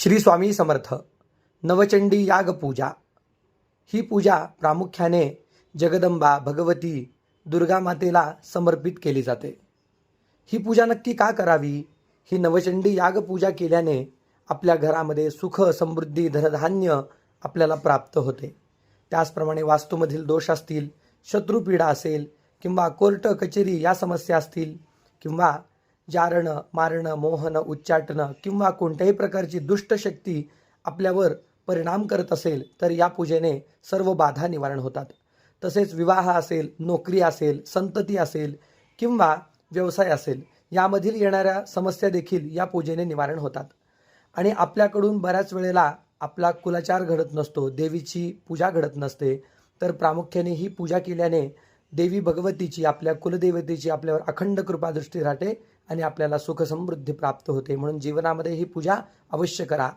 श्री स्वामी समर्थ नवचंडी याग पूजा. ही पूजा प्रामुख्याने जगदंबा भगवती दुर्गा मातेला समर्पित केली जाते. ही पूजा नक्की का करावी? ही नवचंडी याग पूजा केल्याने आपल्या घरामध्ये सुख समृद्धी धनधान्य आपल्याला प्राप्त होते. त्याचप्रमाणे वास्तूमधील दोष असतील शत्रुपीडा असेल किंवा कोर्ट कचेरी या समस्या असतील किंवा जारणं मारणं मोहनं उच्चाटणं किंवा कोणत्याही प्रकारची दुष्ट शक्ती आपल्यावर परिणाम करत असेल तर या पूजेने सर्व बाधा निवारण होतात. तसेच विवाह असेल नोकरी असेल संतती असेल किंवा व्यवसाय असेल यामधील येणाऱ्या समस्या देखील या पूजेने निवारण होतात. आणि आपल्याकडून बऱ्याच वेळेला आपला कुलाचार घडत नसतो देवीची पूजा घडत नसते तर प्रामुख्याने ही पूजा केल्याने देवी भगवतीची आपल्या कुलदेवतेची आपल्यावर अखंड कृपादृष्टी राहते आणि आपल्याला सुख समृद्धी प्राप्त होते. म्हणून जीवनामध्ये ही पूजा अवश्य करा.